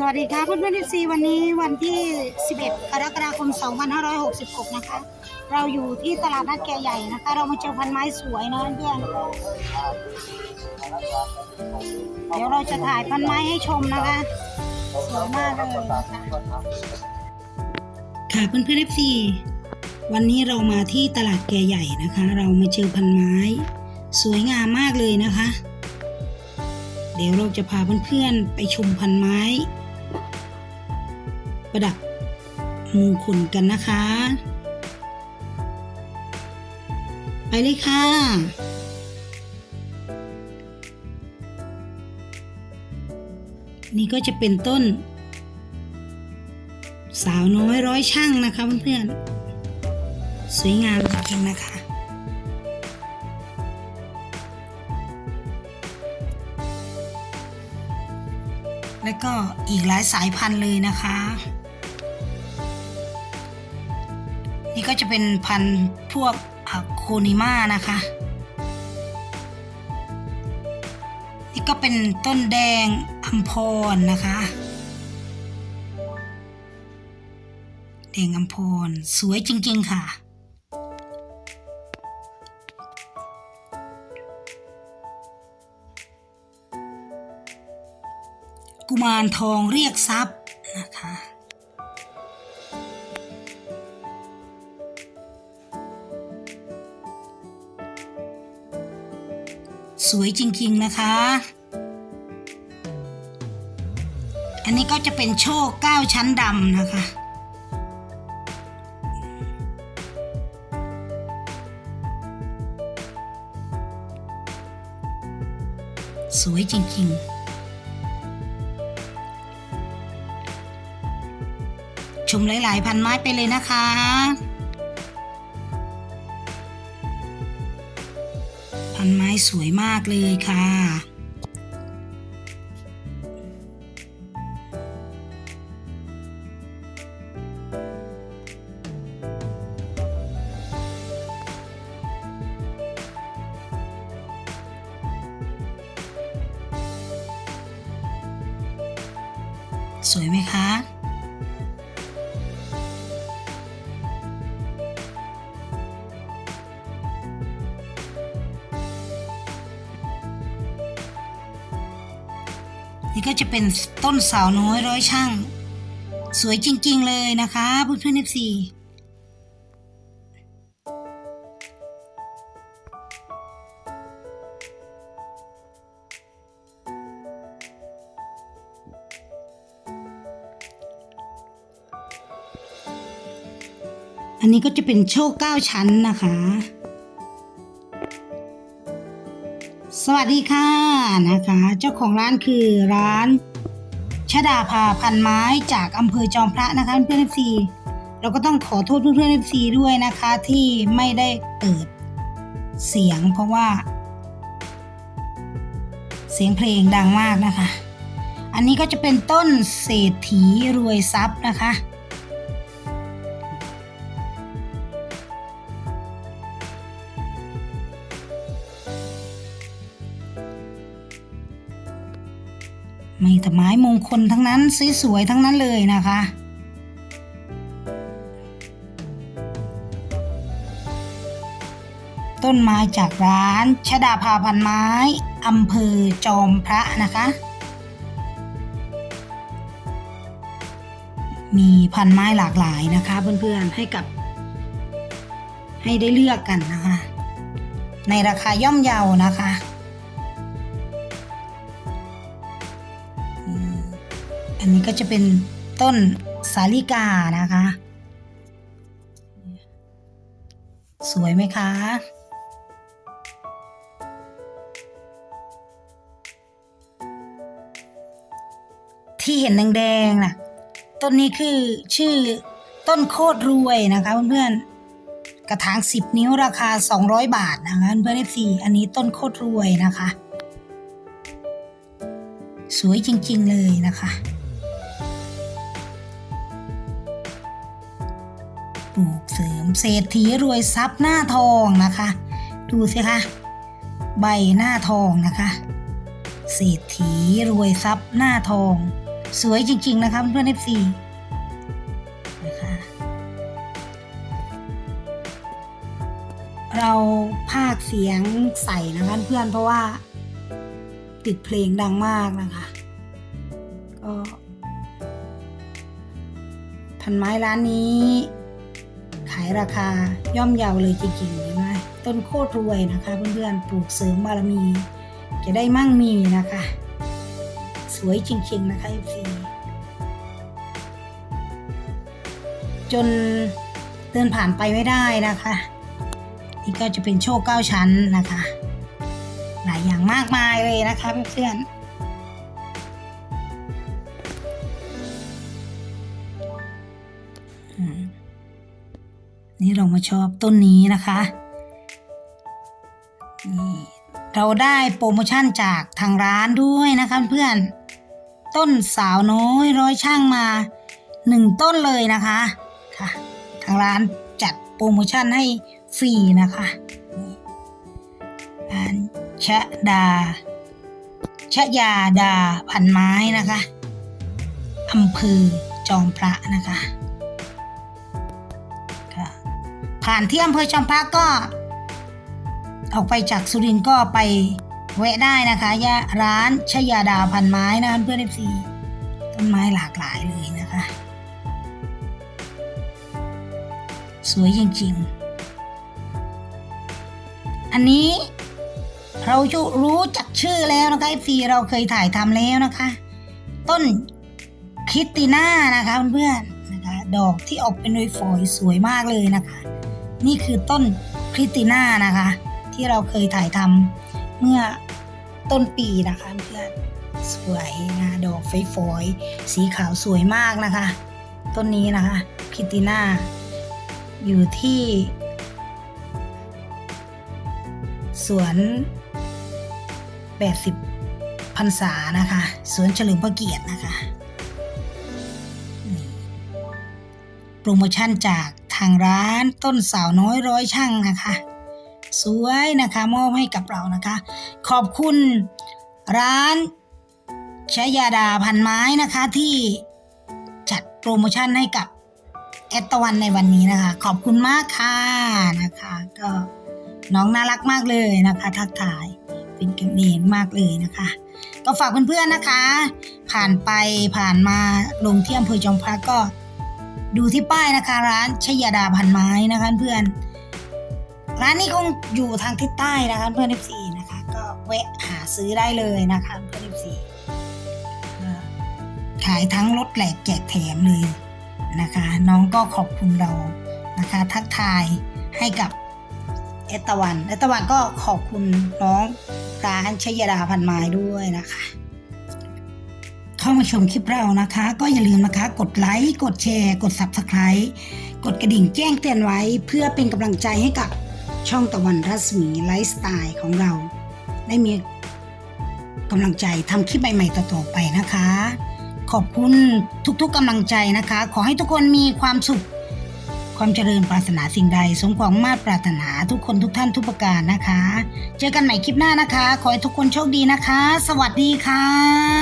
สวัสดีค่ะเพื่อนเพื่อนซีวันนี้วันที่ 11 กรกฎาคม 2566 นะคะ เราอยู่ที่ตลาดนัดแกใหญ่นะคะ เรามาเจอพันไม้สวยนะเพื่อนเดี๋ยวเราจะถ่ายพันไม้ให้ชมนะคะ สวยมากเลยนะคะค่ะเพื่อนเพื่อนซีวันนี้เรามาที่ตลาดแกใหญ่นะคะ เรามาเจอพันไม้ สวยงามมากเลยนะคะเดี๋ยวเราจะพาเพื่อนๆไปชมพันไม้ ประดับมงคลกันนะคะ ไปเลยค่ะ นี่ก็จะเป็นต้น สาวน้อยร้อยช่างนะคะเพื่อนๆ สวยงามจริงๆนะคะแล้วก็อีกหลายสายพันธุ์เลยนะคะ ก็จะเป็นพันธุ์พวกโคนิมานะคะ นี่ก็เป็นต้นแดงอัมพรนะคะ แดงอัมพรสวยจริงๆค่ะกุมารทองเรียกทรัพย์นะคะ สวยจริงๆนะคะ อันนี้ก็จะเป็นโชคเก้าชั้นดำนะคะ สวยจริงๆชมหลาย ๆ พันไม้ไปเลยนะคะ พันไม้สวยมากเลยค่ะ สวยไหมคะ นี่ก็จะเป็นต้นสาวน้อยร้อยช่าง สวยจริง ๆ เลยนะคะเพื่อนๆเอฟซีอันนี้ก็จะเป็นโชคเก้าชั้นนะคะ สวัสดีค่ะนะคะ เจ้าของร้านคือร้านชดาภาพันไม้จากอำเภอจอมพระนะคะเพื่อนเอฟซีเราก็ต้องขอโทษเพื่อนเอฟซีด้วยนะคะ ที่ไม่ได้เปิดเสียงเพราะว่า เสียงเพลงดังมากนะคะ อันนี้ก็จะเป็นต้นเศรษฐีรวยทรัพย์นะคะ แต่ไม้มงคลทั้งนั้นสวยๆทั้งนั้นเลยนะคะ ต้นไม้จากร้านชดาภาพันไม้อำเภอจอมพระนะคะ มีพันไม้หลากหลายนะคะ เพื่อนๆให้กับ ให้ได้เลือกกันนะคะ ในราคาย่อมเยานะคะ นนี้ก็จะเป็นต้นสาลิกานะคะ สวยไหมคะที่เห็นแดงๆน่ะ ต้นนี้คือชื่อต้นโคตรรวยนะคะเพื่อนๆ กระถาง10นิ้วราคา 200 บาทนะคะเพื่อนๆ FC อันนี้ต้นโคตรรวยนะคะ สวยจริงๆเลยนะคะ ปลูกเสริมเศรษฐีรวยทรัพย์หน้าทองนะคะ ดูสิคะใบหน้าทองนะคะ เศรษฐีรวยทรัพย์หน้าทอง สวยจริง ๆ นะคะเพื่อนเอฟซีนะคะเราพากย์เสียงใส่นะคะเพื่อนเพราะว่า ติดเพลงดังมากนะคะก็พันไม้ร้านนี้ายราคาย่อมเยาเลยจริงๆเห็นไหมต้นโคตรรวยนะคะ เพื่อนๆปลูกเสริมบารมี จะได้มั่งมีนะคะ สวยจริงๆนะคะพี่จนเดินผ่านไปไม่ได้นะคะ นี่ก็จะเป็นโชคเก้าชั้นนะคะ หลายอย่างมากมายเลยนะคะเพื่อนๆ เรามาชอบต้นนี้นะคะนี่เราได้โปรโมชั่นจากทางร้านด้วยนะคะเพื่อนต้นสาวน้อยร้อยช่างมาหนึ่งต้นเลยนะคะค่ะ ทางร้านจัดโปรโมชั่นให้ฟรีนะคะนี่ร้านชะดาชะยาดาพันไม้นะคะอำเภอจอมพระนะคะ ผ่านที่อำเภอจอมพระก็ ออกไปจากสุรินทร์ก็ไปแวะได้นะคะยะร้านชยาดาพันไม้นะเพื่อนเอฟซีต้นไม้หลากหลายเลยนะคะ สวยจริงๆ อันนี้เราจะรู้จักชื่อแล้วนะคะ FC เราเคยถ่ายทำแล้วนะคะ ต้นคิสติน่านะคะเพื่อนๆนะคะ ดอกที่ออกเป็นฝอยสวยมากเลยนะคะ นี่คือต้นคริสติน่านะคะ ที่เราเคยถ่ายทำเมื่อต้นปีนะคะเพื่อนสวยนะดอกฝอยๆสีขาวสวยมากนะคะ ต้นนี้นะคะคริสติน่าอยู่ที่สวน 80พรรษานะคะ สวนเฉลิมพระเกียรตินะคะ โปรโมชั่นจาก ทางร้านต้นสาวน้อยร้อยช่างนะคะ สวยนะคะมอบให้กับเรานะคะ ขอบคุณร้านชยาดาพันไม้นะคะที่จัดโปรโมชั่นให้กับแอตะวันในวันนี้นะคะ ขอบคุณมากค่ะนะคะ ก็น้องน่ารักมากเลยนะคะ ทักทายเป็นกันเองมากเลยนะคะ ก็ฝากเพื่อนๆนะคะ ผ่านไปผ่านมาลงที่อำเภอจอมพระก็ ดูที่ป้ายนะคะ ร้านชยดาพันไม้นะคะเพื่อน ร้านนี้คงอยู่ทางทิศใต้นะคะเพื่อนเอฟซีนะคะ ก็แวะหาซื้อได้เลยนะคะเพื่อนเอฟซีขายทั้งรถแหลกแจกแถมเลยนะคะ น้องก็ขอบคุณเรานะคะ ทักทายให้กับเอตตะวันเอตตะวันก็ขอบคุณน้องร้านชยดาพันไม้ด้วยนะคะ เข้ามาชมคลิปเรานะคะ ก็อย่าลืมนะคะ กดไลค์ กดแชร์ กด Subscribe กดกระดิ่งแจ้งเตือนไว้ เพื่อเป็นกำลังใจให้กับช่องตะวันรัศมีไลฟ์สไตล์ของเรา ได้มีกำลังใจทำคลิปใหม่ๆต่อๆไปนะคะ ขอบคุณทุกๆกำลังใจนะคะ ขอให้ทุกคนมีความสุข ความเจริญปรารถนาสิ่งใด สมความมาตรปรารถนาทุกคนทุกท่านทุกประการนะคะ เจอกันใหม่คลิปหน้านะคะ ขอให้ทุกคนโชคดีนะคะ สวัสดีค่ะ